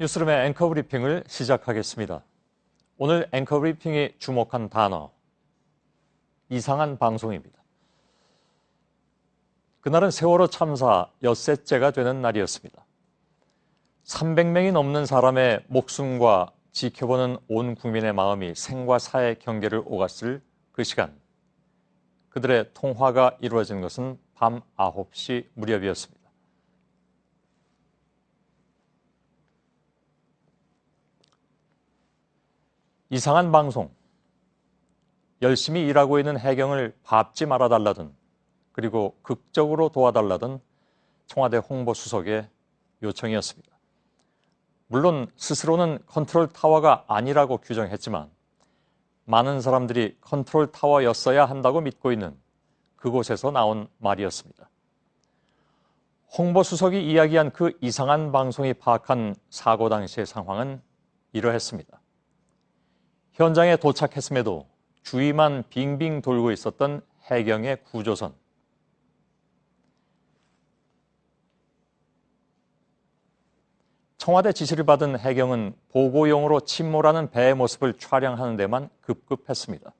뉴스룸의 앵커 브리핑을 시작하겠습니다. 오늘 앵커 브리핑이 주목한 단어, 이상한 방송입니다. 그날은 세월호 참사 엿새째가 되는 날이었습니다. 300명이 넘는 사람의 목숨과 지켜보는 온 국민의 마음이 생과 사의 경계를 오갔을 그 시간. 그들의 통화가 이루어진 것은 밤 9시 무렵이었습니다. 이상한 방송. 열심히 일하고 있는 해경을 밟지 말아달라든 그리고 극적으로 도와달라든 청와대 홍보수석의 요청이었습니다. 물론 스스로는 컨트롤 타워가 아니라고 규정했지만 많은 사람들이 컨트롤 타워였어야 한다고 믿고 있는 그곳에서 나온 말이었습니다. 홍보수석이 이야기한 그 이상한 방송이 파악한 사고 당시의 상황은 이러했습니다. 현장에 도착했음에도 주위만 빙빙 돌고 있었던 해경의 구조선. 청와대 지시를 받은 해경은 보고용으로 침몰하는 배의 모습을 촬영하는 데만 급급했습니다.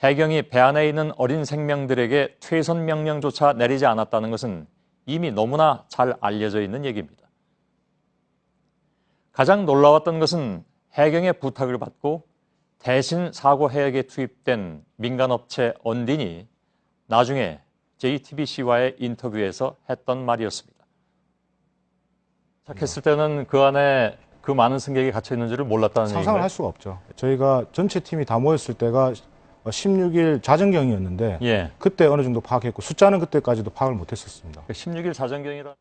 해경이 배 안에 있는 어린 생명들에게 퇴선 명령조차 내리지 않았다는 것은 이미 너무나 잘 알려져 있는 얘기입니다. 가장 놀라웠던 것은 해경의 부탁을 받고 대신 사고 해역에 투입된 민간업체 언딘이 나중에 JTBC와의 인터뷰에서 했던 말이었습니다. 시작했을 때는 그 안에 그 많은 승객이 갇혀 있는 줄을 몰랐다는 상상을 얘기인가요? 할 수가 없죠. 저희가 전체 팀이 다 모였을 때가 16일 자정경이었는데 예. 그때 어느 정도 파악했고 숫자는 그때까지도 파악을 못했었습니다. 16일 자정경이라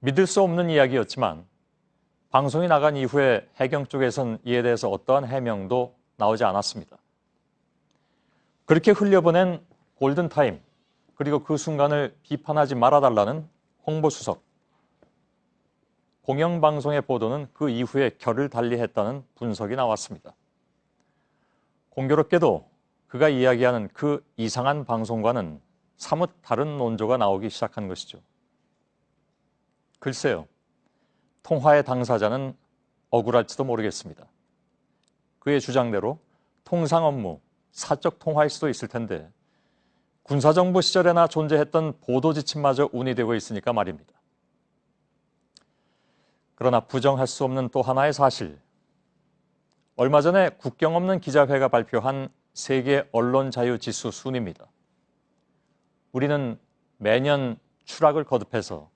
믿을 수 없는 이야기였지만 방송이 나간 이후에 해경 쪽에선 이에 대해서 어떠한 해명도 나오지 않았습니다. 그렇게 흘려보낸 골든타임 그리고 그 순간을 비판하지 말아달라는 홍보수석 공영방송의 보도는 그 이후에 결을 달리했다는 분석이 나왔습니다. 공교롭게도 그가 이야기하는 그 이상한 방송과는 사뭇 다른 논조가 나오기 시작한 것이죠. 글쎄요. 통화의 당사자는 억울할지도 모르겠습니다. 그의 주장대로 통상 업무, 사적 통화일 수도 있을 텐데 군사정부 시절에나 존재했던 보도 지침마저 운이되고 있으니까 말입니다. 그러나 부정할 수 없는 또 하나의 사실. 얼마 전에 국경 없는 기자회가 발표한 세계 언론 자유 지수 순입니다. 우리는 매년 추락을 거듭해서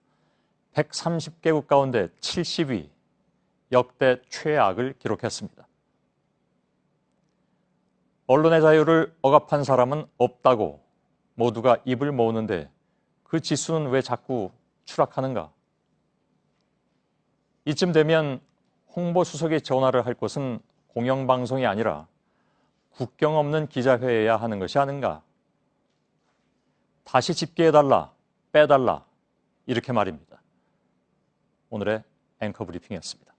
130개국 가운데 70위 역대 최악을 기록했습니다. 언론의 자유를 억압한 사람은 없다고 모두가 입을 모으는데 그 지수는 왜 자꾸 추락하는가? 이쯤 되면 홍보수석이 전화를 할 곳은 공영방송이 아니라 국경 없는 기자회여야 하는 것이 아닌가? 다시 집계해달라, 빼달라, 이렇게 말입니다. 오늘의 앵커 브리핑이었습니다.